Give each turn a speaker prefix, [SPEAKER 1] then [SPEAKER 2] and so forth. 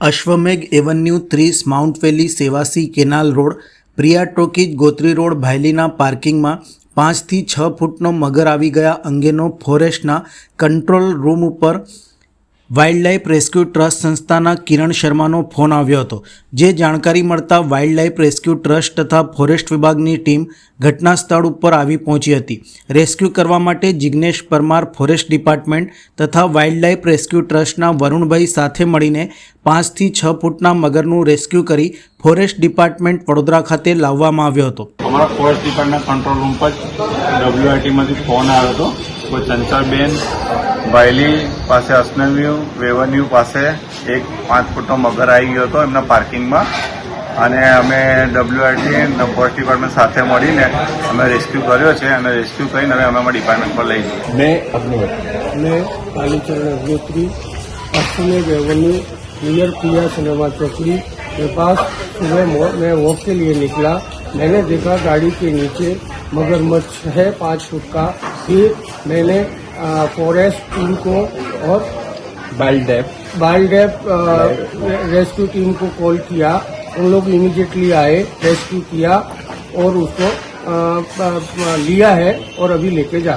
[SPEAKER 1] અશ્વમેઘ avenue ત્રીસ mount valley Sevasi canal road, Priya talkies Gotri road ભાયલીના પાર્કિંગમાં પાંચથી છ ફૂટનો મગર આવી ગયા અંગેનો ફોરેસ્ટના કંટ્રોલ રૂમ ઉપર વાઇલ્ડલાઇફ રેસ્ક્યુ ટ્રસ્ટ સંસ્થાના કિરણ શર્માનો ફોન આવ્યો હતો, જે જાણકારી મળતા વાઇલ્ડલાઇફ રેસ્ક્યુ ટ્રસ્ટ તથા ફોરેસ્ટ વિભાગની ટીમ ઘટના સ્થળ ઉપર આવી પહોંચી હતી. રેસ્ક્યુ કરવા માટે જિગ્નેશ પરમાર ફોરેસ્ટ ડિપાર્ટમેન્ટ તથા વાઇલ્ડલાઇફ રેસ્ક્યુ ટ્રસ્ટના વરુણભાઈ સાથે મળીને પાંચથી છ ફૂટના મગરનું રેસ્ક્યુ કરી ફોરેસ્ટ ડિપાર્ટમેન્ટ વડોદરા ખાતે લાવવામાં આવ્યો હતો.
[SPEAKER 2] અમારા ફોરેસ્ટ ડિપાર્ટમેન્ટ કંટ્રોલ રૂમ પર ડબ્લ્યુઆઈટીમાંથી ફોન આવ્યો હતો. કોઈ ચંચળબેન ભાયલી પાસે અસનવ્યુ વેવન્યુ પાસે એક પાંચ ફૂટનો મગર આવી ગયો હતો એમના પાર્કિંગમાં અને અમે ડબ્લ્યુઆઈટી અને ફોરેસ્ટ ડિપાર્ટમેન્ટ સાથે મળીને અમે રેસ્ક્યુ કર્યો છે અને રેસ્ક્યુ કરીને હવે અમે અમારા ડિપાર્ટમેન્ટ પર લઈ જઈએ
[SPEAKER 3] मैं अपने बता
[SPEAKER 4] मैं Kalicharan Agnihotri Ashwamegh avenue near Priya cinema चौकड़ी के पास सुबह मो- मैं वॉक के लिए निकला मैंने देखा गाड़ी के नीचे मगरमच्छ है पाँच फुट का फिर मैंने फॉरेस्ट टीम को और
[SPEAKER 3] वाइल्ड डेप
[SPEAKER 4] वाइल्ड डेप रेस्क्यू टीम को कॉल किया। उन लोग इमीडिएटली आए रेस्क्यू किया और उसको आ, आ, लिया है और अभी लेके जा